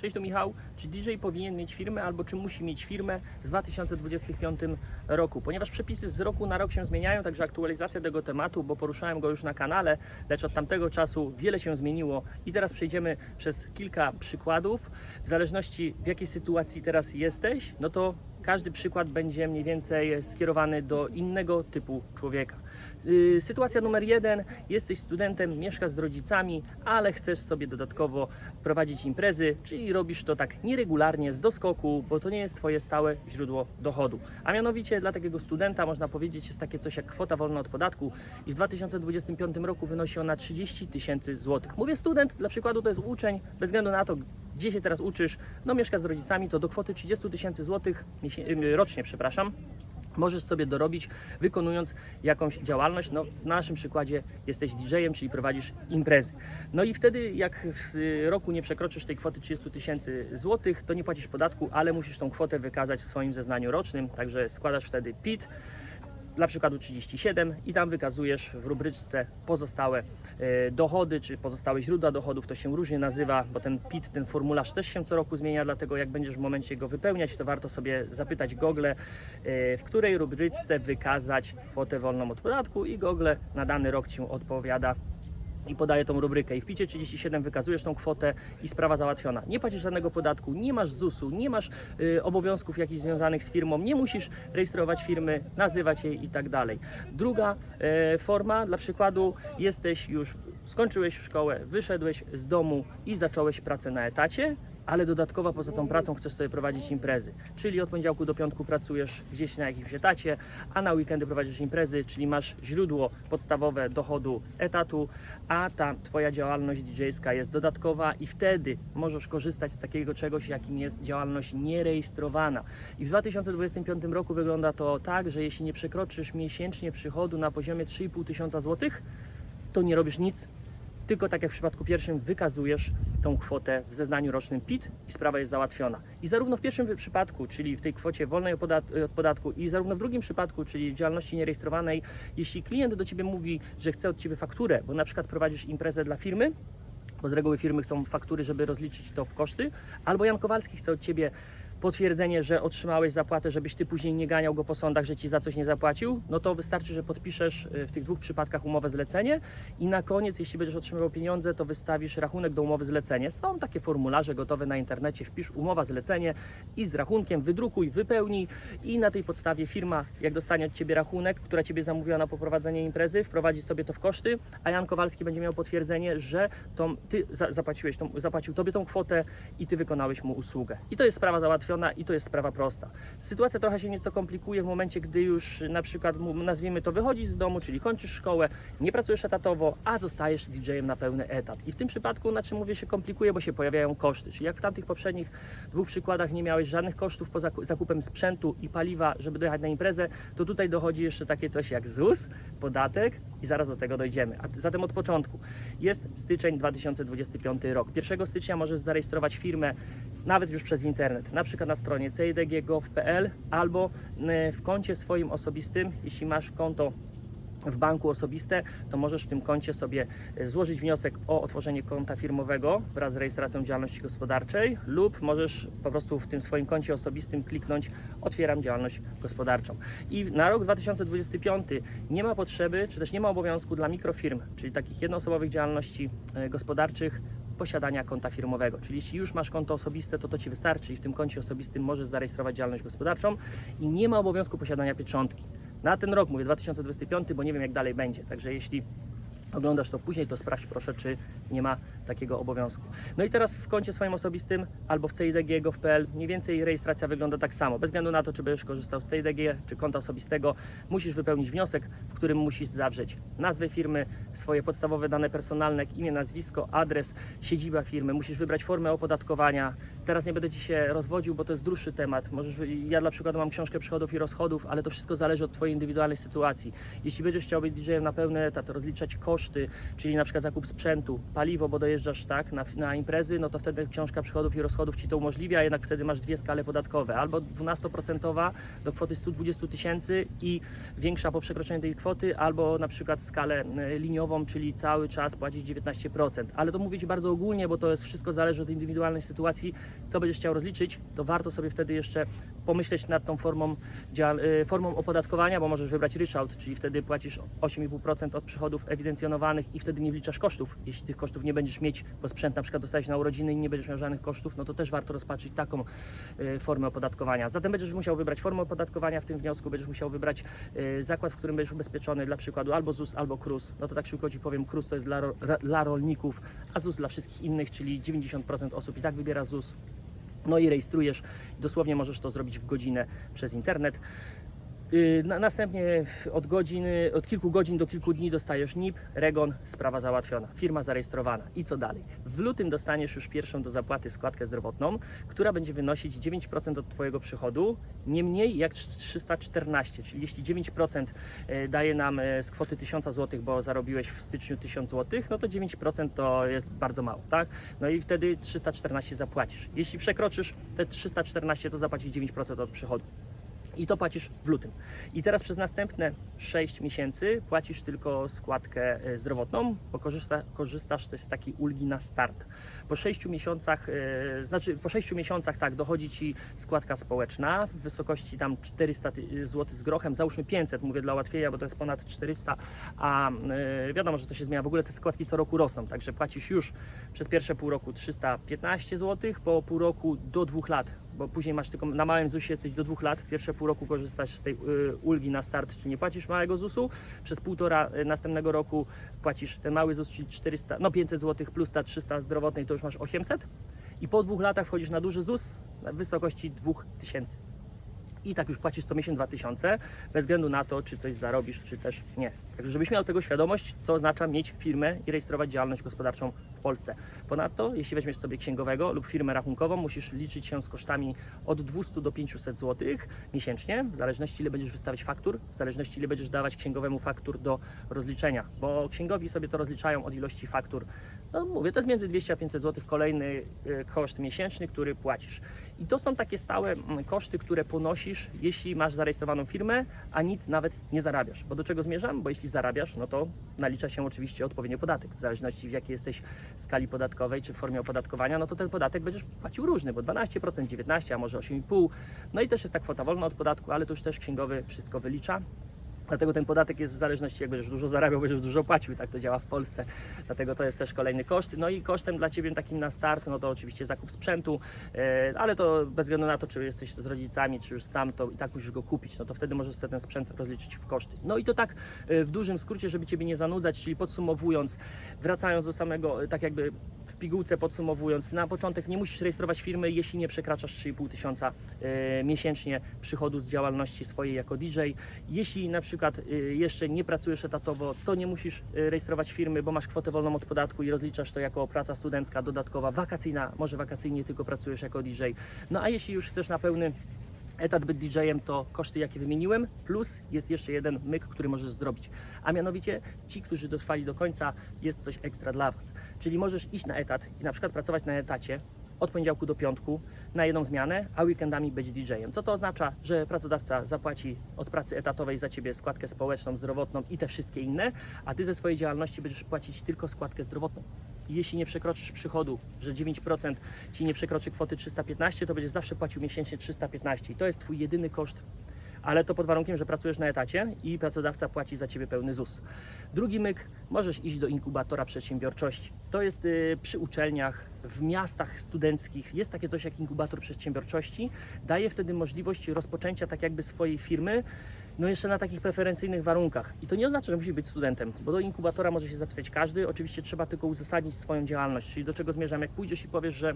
Cześć, to Michał. Czy DJ powinien mieć firmę albo czy musi mieć firmę w 2025 roku? Ponieważ przepisy z roku na rok się zmieniają, także aktualizacja tego tematu, bo poruszałem go już na kanale, lecz od tamtego czasu wiele się zmieniło i teraz przejdziemy przez kilka przykładów. W zależności w jakiej sytuacji teraz jesteś, no to każdy przykład będzie mniej więcej skierowany do innego typu człowieka. Yy, Sytuacja numer jeden, jesteś studentem, mieszkasz z rodzicami, ale chcesz sobie dodatkowo prowadzić imprezy, czyli robisz to tak nieregularnie, z doskoku, bo to nie jest Twoje stałe źródło dochodu. A mianowicie dla takiego studenta można powiedzieć jest takie coś jak kwota wolna od podatku i w 2025 roku wynosi ona 30 tysięcy złotych. Mówię student, dla przykładu to jest uczeń, bez względu na to, gdzie się teraz uczysz, no mieszkasz z rodzicami, to do kwoty 30 tysięcy złotych yy, rocznie, przepraszam, możesz sobie dorobić, wykonując jakąś działalność. No, w naszym przykładzie jesteś DJ-em, czyli prowadzisz imprezy. No i wtedy, jak w y, roku nie przekroczysz tej kwoty 30 tysięcy złotych, to nie płacisz podatku, ale musisz tą kwotę wykazać w swoim zeznaniu rocznym, także składasz wtedy PIT. Dla przykładu 37 i tam wykazujesz w rubryczce pozostałe e, dochody, czy pozostałe źródła dochodów, to się różnie nazywa, bo ten PIT, ten formularz też się co roku zmienia, dlatego jak będziesz w momencie go wypełniać, to warto sobie zapytać Google, e, w której rubryczce wykazać kwotę wolną od podatku i Google na dany rok Ci odpowiada i podaje tą rubrykę. I w picie 37 wykazujesz tą kwotę i sprawa załatwiona. Nie płacisz żadnego podatku, nie masz ZUS-u, nie masz y, obowiązków jakichś związanych z firmą, nie musisz rejestrować firmy, nazywać jej i tak dalej. Druga e, forma, dla przykładu, jesteś już, skończyłeś szkołę, wyszedłeś z domu i zacząłeś pracę na etacie, ale dodatkowo poza tą pracą chcesz sobie prowadzić imprezy. Czyli od poniedziałku do piątku pracujesz gdzieś na jakimś etacie, a na weekendy prowadzisz imprezy, czyli masz źródło podstawowe dochodu z etatu, a ta twoja działalność DJ-ska jest dodatkowa i wtedy możesz korzystać z takiego czegoś, jakim jest działalność nierejestrowana. I w 2025 roku wygląda to tak, że jeśli nie przekroczysz miesięcznie przychodu na poziomie 3,5 tysiąca złotych, to nie robisz nic, tylko tak jak w przypadku pierwszym wykazujesz tą kwotę w zeznaniu rocznym PIT i sprawa jest załatwiona. I zarówno w pierwszym przypadku, czyli w tej kwocie wolnej od podatku i zarówno w drugim przypadku, czyli w działalności nierejestrowanej, jeśli klient do Ciebie mówi, że chce od Ciebie fakturę, bo na przykład prowadzisz imprezę dla firmy, bo z reguły firmy chcą faktury, żeby rozliczyć to w koszty, albo Jan Kowalski chce od Ciebie potwierdzenie, że otrzymałeś zapłatę, żebyś Ty później nie ganiał go po sądach, że Ci za coś nie zapłacił, no to wystarczy, że podpiszesz y, w tych dwóch przypadkach umowę zlecenie i na koniec, jeśli będziesz otrzymywał pieniądze, to wystawisz rachunek do umowy zlecenie. Są takie formularze gotowe na internecie, wpisz umowa zlecenie i z rachunkiem wydrukuj, wypełnij i na tej podstawie firma, jak dostanie od Ciebie rachunek, która Ciebie zamówiła na poprowadzenie imprezy, wprowadzi sobie to w koszty, a Jan Kowalski będzie miał potwierdzenie, że tą, Ty za, zapłaciłeś, tą, zapłacił Tobie tą kwotę i Ty wykonałeś mu usługę. I to jest sprawa załatwiona i to jest sprawa prosta. Sytuacja trochę się nieco komplikuje w momencie, gdy już na przykład, nazwijmy to, wychodzisz z domu, czyli kończysz szkołę, nie pracujesz etatowo, a zostajesz DJ-em na pełny etat. I w tym przypadku, na czym mówię, się komplikuje, bo się pojawiają koszty. Czyli jak w tamtych poprzednich dwóch przykładach nie miałeś żadnych kosztów poza ku- zakupem sprzętu i paliwa, żeby dojechać na imprezę, to tutaj dochodzi jeszcze takie coś jak ZUS, podatek i zaraz do tego dojdziemy. A zatem od początku. Jest styczeń 2025 rok. 1 stycznia możesz zarejestrować firmę nawet już przez internet, na przykład na stronie cidg.gov.pl albo e, w koncie swoim osobistym, jeśli masz konto w banku osobiste, to możesz w tym koncie sobie e, złożyć wniosek o otworzenie konta firmowego wraz z rejestracją działalności gospodarczej lub możesz po prostu w tym swoim koncie osobistym kliknąć otwieram działalność gospodarczą. I na rok 2025 nie ma potrzeby, czy też nie ma obowiązku dla mikrofirm, czyli takich jednoosobowych działalności e, gospodarczych posiadania konta firmowego. Czyli jeśli już masz konto osobiste, to to Ci wystarczy i w tym koncie osobistym możesz zarejestrować działalność gospodarczą i nie ma obowiązku posiadania pieczątki. Na ten rok mówię 2025, bo nie wiem jak dalej będzie. Także jeśli oglądasz to później, to sprawdź proszę, czy nie ma takiego obowiązku. No i teraz w koncie swoim osobistym albo w CIDG.gov.pl mniej więcej rejestracja wygląda tak samo. Bez względu na to, czy będziesz korzystał z CIDG czy konta osobistego, musisz wypełnić wniosek, w którym musisz zawrzeć nazwę firmy, swoje podstawowe dane personalne, imię, nazwisko, adres, siedziba firmy. Musisz wybrać formę opodatkowania. Teraz nie będę Ci się rozwodził, bo to jest dłuższy temat. Możesz, ja dla przykładu mam książkę przychodów i rozchodów, ale to wszystko zależy od Twojej indywidualnej sytuacji. Jeśli będziesz chciał być DJ-em na pełny etat, rozliczać koszty, czyli na przykład zakup sprzętu, paliwo, bo dojeżdżasz tak na, na imprezy, no to wtedy książka przychodów i rozchodów ci to umożliwia, jednak wtedy masz dwie skale podatkowe, albo 12% do kwoty 120 tysięcy i większa po przekroczeniu tej kwoty, albo na przykład skalę e, liniową, czyli cały czas płacić 19%. Ale to mówię Ci bardzo ogólnie, bo to jest wszystko zależy od indywidualnej sytuacji, co będziesz chciał rozliczyć, to warto sobie wtedy jeszcze pomyśleć nad tą formą, y, formą opodatkowania, bo możesz wybrać ryczałt, czyli wtedy płacisz 8,5% od przychodów ewidencjonowanych i wtedy nie wliczasz kosztów. Jeśli tych kosztów nie będziesz mieć, bo sprzęt na przykład dostałeś na urodziny i nie będziesz miał żadnych kosztów, no to też warto rozpatrzyć taką y, formę opodatkowania. Zatem będziesz musiał wybrać formę opodatkowania w tym wniosku, będziesz musiał wybrać y, zakład, w którym będziesz ubezpieczony, dla przykładu albo ZUS, albo KRUS. No to tak szybko Ci powiem, KRUS to jest dla, dla rolników, a ZUS dla wszystkich innych, czyli 90% osób i tak wybiera ZUS. No i rejestrujesz. Dosłownie możesz to zrobić w godzinę przez internet. Na, następnie od godziny, od kilku godzin do kilku dni dostajesz NIP, REGON, sprawa załatwiona, firma zarejestrowana. I co dalej? W lutym dostaniesz już pierwszą do zapłaty składkę zdrowotną, która będzie wynosić 9% od Twojego przychodu, nie mniej jak 314, czyli jeśli 9% e, daje nam e, z kwoty 1000 zł, bo zarobiłeś w styczniu 1000 zł, no to 9% to jest bardzo mało, tak? No i wtedy 314 zapłacisz. Jeśli przekroczysz te 314, to zapłacisz 9% od przychodu i to płacisz w lutym. I teraz przez następne 6 miesięcy płacisz tylko składkę e, zdrowotną, bo korzysta, korzystasz też z takiej ulgi na start. Po 6 miesiącach, e, znaczy po 6 miesiącach tak, dochodzi Ci składka społeczna w wysokości tam 400 zł z grochem, załóżmy 500, mówię dla ułatwienia, bo to jest ponad 400, a e, wiadomo, że to się zmienia. W ogóle te składki co roku rosną, także płacisz już przez pierwsze pół roku 315 zł, po pół roku do dwóch lat bo później masz tylko na małym ZUSie jesteś do dwóch lat, pierwsze pół roku korzystasz z tej y, ulgi na start, czyli nie płacisz małego ZUS-u, przez półtora y, następnego roku płacisz ten mały ZUS, czyli 400, no 500 zł plus ta 300 zdrowotnej, to już masz 800 i po dwóch latach wchodzisz na duży ZUS w wysokości 2000 i tak już płacisz co miesiąc 2000, bez względu na to, czy coś zarobisz, czy też nie. Także żebyś miał tego świadomość, co oznacza mieć firmę i rejestrować działalność gospodarczą w Polsce. Ponadto, jeśli weźmiesz sobie księgowego lub firmę rachunkową, musisz liczyć się z kosztami od 200 do 500 zł miesięcznie, w zależności ile będziesz wystawiać faktur, w zależności ile będziesz dawać księgowemu faktur do rozliczenia, bo księgowi sobie to rozliczają od ilości faktur. No mówię, to jest między 200 a 500 zł kolejny y, koszt miesięczny, który płacisz. I to są takie stałe mm, koszty, które ponosisz, jeśli masz zarejestrowaną firmę, a nic nawet nie zarabiasz. Bo do czego zmierzam? Bo jeśli zarabiasz, no to nalicza się oczywiście odpowiednio podatek. W zależności w jakiej jesteś skali podatkowej czy w formie opodatkowania, no to ten podatek będziesz płacił różny, bo 12%, 19%, a może 8,5%. No i też jest ta kwota wolna od podatku, ale to już też księgowy wszystko wylicza. Dlatego ten podatek jest w zależności, jak będziesz dużo zarabiał, będziesz dużo płacił. Tak to działa w Polsce. Dlatego to jest też kolejny koszt. No i kosztem dla Ciebie takim na start, no to oczywiście zakup sprzętu, e, ale to bez względu na to, czy jesteś z rodzicami, czy już sam, to i tak musisz go kupić. No to wtedy możesz sobie ten sprzęt rozliczyć w koszty. No i to tak e, w dużym skrócie, żeby Ciebie nie zanudzać, czyli podsumowując, wracając do samego, e, tak jakby pigułce podsumowując, na początek nie musisz rejestrować firmy, jeśli nie przekraczasz 3,5 tysiąca e, miesięcznie przychodu z działalności swojej jako DJ. Jeśli na przykład e, jeszcze nie pracujesz etatowo, to nie musisz e, rejestrować firmy, bo masz kwotę wolną od podatku i rozliczasz to jako praca studencka dodatkowa, wakacyjna, może wakacyjnie tylko pracujesz jako DJ. No a jeśli już chcesz na pełny etat być DJ-em to koszty, jakie wymieniłem, plus jest jeszcze jeden myk, który możesz zrobić. A mianowicie ci, którzy dotrwali do końca, jest coś ekstra dla Was. Czyli możesz iść na etat i na przykład pracować na etacie od poniedziałku do piątku na jedną zmianę, a weekendami być DJ-em. Co to oznacza? Że pracodawca zapłaci od pracy etatowej za Ciebie składkę społeczną, zdrowotną i te wszystkie inne, a Ty ze swojej działalności będziesz płacić tylko składkę zdrowotną. Jeśli nie przekroczysz przychodu, że 9% Ci nie przekroczy kwoty 315, to będziesz zawsze płacił miesięcznie 315 i to jest Twój jedyny koszt ale to pod warunkiem, że pracujesz na etacie i pracodawca płaci za ciebie pełny ZUS. Drugi myk, możesz iść do inkubatora przedsiębiorczości. To jest y, przy uczelniach, w miastach studenckich, jest takie coś jak inkubator przedsiębiorczości. Daje wtedy możliwość rozpoczęcia tak jakby swojej firmy, no jeszcze na takich preferencyjnych warunkach. I to nie oznacza, że musi być studentem, bo do inkubatora może się zapisać każdy. Oczywiście trzeba tylko uzasadnić swoją działalność, czyli do czego zmierzam. Jak pójdziesz i powiesz, że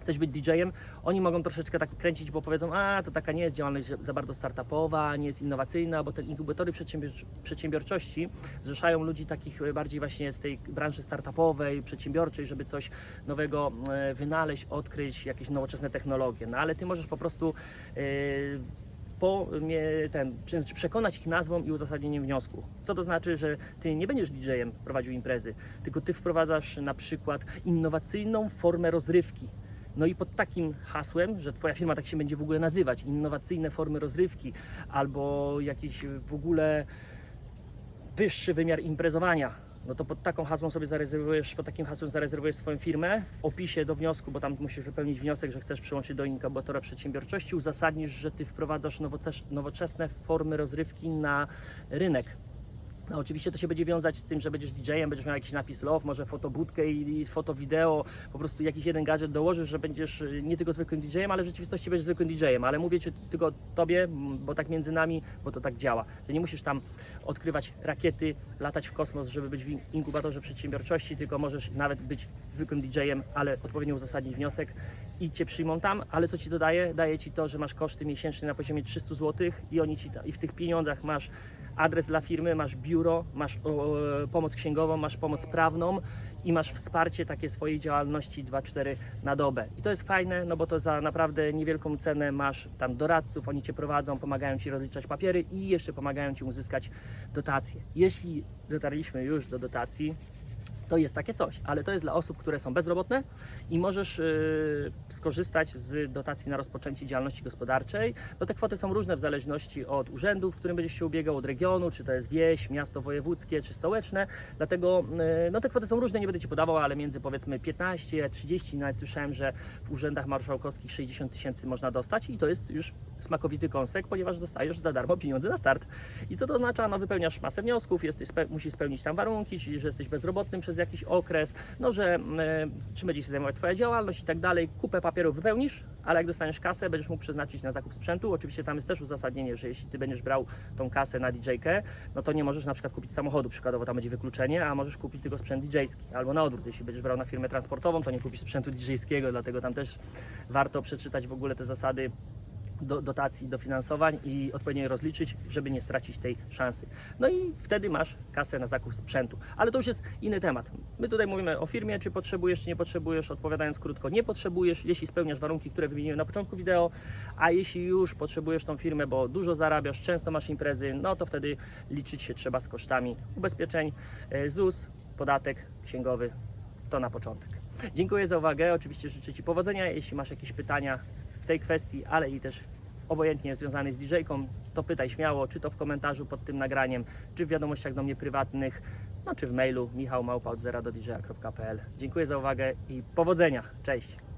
chcesz być DJ-em, oni mogą troszeczkę tak kręcić, bo powiedzą, a to taka nie jest działalność za bardzo startupowa, nie jest innowacyjna, bo te inkubatory przedsiębior- przedsiębiorczości zrzeszają ludzi takich bardziej właśnie z tej branży startupowej, przedsiębiorczej, żeby coś nowego e, wynaleźć, odkryć, jakieś nowoczesne technologie. No ale ty możesz po prostu e, po, ten, czy, czy przekonać ich nazwą i uzasadnieniem wniosku. Co to znaczy, że ty nie będziesz DJ-em prowadził imprezy, tylko ty wprowadzasz na przykład innowacyjną formę rozrywki. No i pod takim hasłem, że Twoja firma tak się będzie w ogóle nazywać, innowacyjne formy rozrywki, albo jakiś w ogóle wyższy wymiar imprezowania, no to pod taką hasłem sobie zarezerwujesz, pod takim hasłem zarezerwujesz swoją firmę. W opisie do wniosku, bo tam musisz wypełnić wniosek, że chcesz przyłączyć do inkubatora przedsiębiorczości, uzasadnisz, że ty wprowadzasz nowoczes- nowoczesne formy rozrywki na rynek. No oczywiście to się będzie wiązać z tym, że będziesz DJ-em, będziesz miał jakiś napis love, może fotobudkę i, i po prostu jakiś jeden gadżet dołożysz, że będziesz y, nie tylko zwykłym DJ-em, ale w rzeczywistości będziesz zwykłym DJ-em, ale mówię ci tylko tobie, bo tak między nami, bo to tak działa, że nie musisz tam odkrywać rakiety, latać w kosmos, żeby być w inkubatorze przedsiębiorczości, tylko możesz nawet być zwykłym DJ-em, ale odpowiednio uzasadnić wniosek i Cię przyjmą tam, ale co Ci to daje? Ci to, że masz koszty miesięczne na poziomie 300 zł i oni Ci i w tych pieniądzach masz adres dla firmy, masz biuro, masz o, pomoc księgową, masz pomoc prawną i masz wsparcie takie swojej działalności 2-4 na dobę. I to jest fajne, no bo to za naprawdę niewielką cenę masz tam doradców, oni Cię prowadzą, pomagają Ci rozliczać papiery i jeszcze pomagają Ci uzyskać dotacje. Jeśli dotarliśmy już do dotacji, to jest takie coś, ale to jest dla osób, które są bezrobotne i możesz yy, skorzystać z dotacji na rozpoczęcie działalności gospodarczej. No te kwoty są różne w zależności od urzędu, w którym będziesz się ubiegał, od regionu, czy to jest wieś, miasto wojewódzkie, czy stołeczne. Dlatego yy, no te kwoty są różne, nie będę Ci podawał, ale między powiedzmy 15 a 30, nawet słyszałem, że w urzędach marszałkowskich 60 tysięcy można dostać i to jest już smakowity kąsek, ponieważ dostajesz za darmo pieniądze na start. I co to oznacza? No wypełniasz masę wniosków, jesteś, spe- musisz spełnić tam warunki, czyli że jesteś bezrobotnym przez jakiś okres, no że e, czym będzie się zajmować Twoja działalność i tak dalej. Kupę papierów wypełnisz, ale jak dostaniesz kasę, będziesz mógł przeznaczyć na zakup sprzętu. Oczywiście tam jest też uzasadnienie, że jeśli Ty będziesz brał tą kasę na DJ-kę, no to nie możesz na przykład kupić samochodu, przykładowo tam będzie wykluczenie, a możesz kupić tylko sprzęt DJ-ski. Albo na odwrót, jeśli będziesz brał na firmę transportową, to nie kupisz sprzętu DJ-skiego, dlatego tam też warto przeczytać w ogóle te zasady do, dotacji, dofinansowań i odpowiednio je rozliczyć, żeby nie stracić tej szansy. No i wtedy masz kasę na zakup sprzętu. Ale to już jest inny temat. My tutaj mówimy o firmie, czy potrzebujesz, czy nie potrzebujesz. Odpowiadając krótko, nie potrzebujesz, jeśli spełniasz warunki, które wymieniłem na początku wideo, a jeśli już potrzebujesz tą firmę, bo dużo zarabiasz, często masz imprezy, no to wtedy liczyć się trzeba z kosztami ubezpieczeń, e, ZUS, podatek księgowy, to na początek. Dziękuję za uwagę. Oczywiście życzę Ci powodzenia. Jeśli masz jakieś pytania w tej kwestii, ale i też obojętnie związany z DJ-ką, to pytaj śmiało, czy to w komentarzu pod tym nagraniem, czy w wiadomościach do mnie prywatnych, no czy w mailu michałmałpa zera do dj.pl. Dziękuję za uwagę i powodzenia. Cześć!